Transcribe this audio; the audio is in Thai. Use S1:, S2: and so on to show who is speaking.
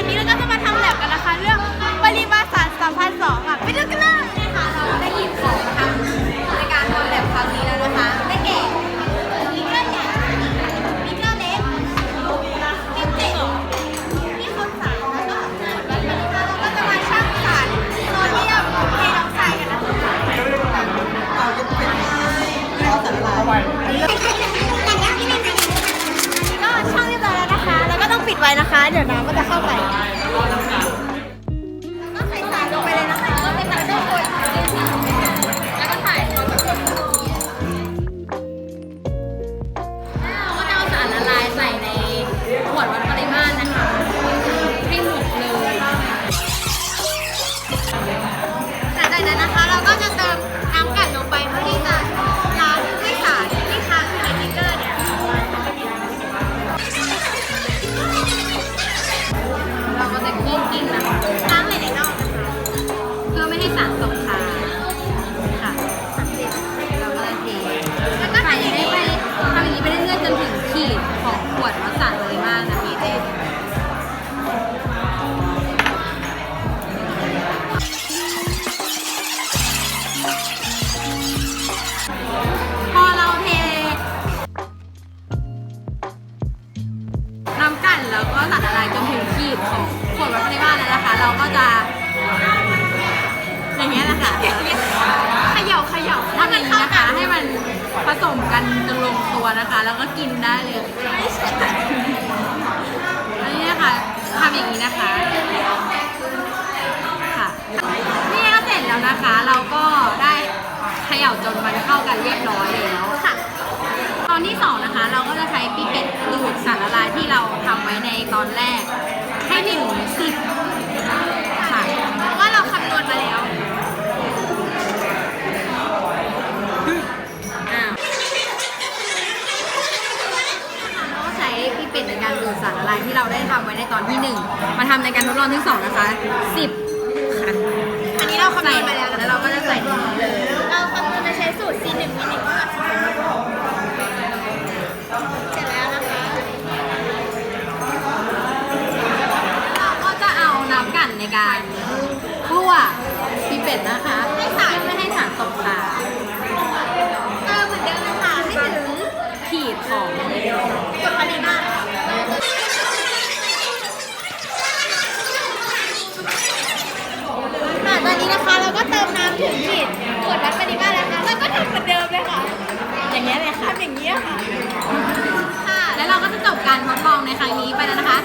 S1: วันนี้เราก็จะมาทำแลบกันนะคะ เรื่องปริมาสารสัมพันธ์สองอะไปดูกันเลยค
S2: ่ะเราได้หยิบของมาทำในการทำแบบครั้งนี้แล้วนะคะได้แก่
S1: มีเกลือใหญ่มีเกลือเล็กมีเจ็ดมีคนสารแล้วก็ตรวจวัดปริมาณแล้วก็จะมาชั่งสารโซเดียมไฮดรอกไซด์กันนะคะก็ ปิดไว้นะคะ เดี๋ยวน้ำมันจะเข้าไป
S2: แล้วก็สารละลายจนถึงขีดของขวดวัดปริมาตรแล้วนะคะ เราก็จะอย่างเงี้ยนะคะ
S1: เขย่าเขย่าทำอย่างนี้นะคะ
S2: ให้มันผสมกันจนลงตัวนะคะ แล้วก็กินได้เลยอันนี้นะคะทำอย่างนี้นะคะค่ะนี่ก็เสร็จแล้วนะคะ เราก็ได้เขย่าจนมันเข้ากันเรียบร้อยแล้ว
S1: ค่ะ
S2: ตอนที่สองนะคะเราารละลายที่เราทำไว้ในตอนแรก ให้ถึงสิบ
S1: ค่ะเพราะว่าเราคำนวณมาแล้ว
S2: อ้าวเราก็ใช้ปีเป็ดในการดูดสารละลายที่เราได้ทำไว้ในตอนที่หนึ่งมาทำในการทดลองที่สองนะคะสิบค่ะ
S1: อันนี้เราคำนใส่วณมาแล้วแล้วนะเราก็
S2: จะใส่ในนี้เลย
S1: เราคำนวณจะใช้สูตร C 1มี1ก็เส
S2: ในการคั่วปีเป็ดนะคะให้สารไม่ให้สารตกค้า
S1: เติมเหมือนเดิมนะคะให้ถึง
S2: ขีดของ
S1: จดปริมากค่ะตอนนี้นะคะเราก็เติมน้ำถึงขีดกดวัดปริมาตแล้วค่ะเราก็ทำเหมือนเดิมเลยค่ะ อย่างเงี้ยเลยค่ะอย่างเงี้ยค่ะ แล้
S2: วเราก็จะจบการทดลองในครั้งนี้ไปแล้วนะคะ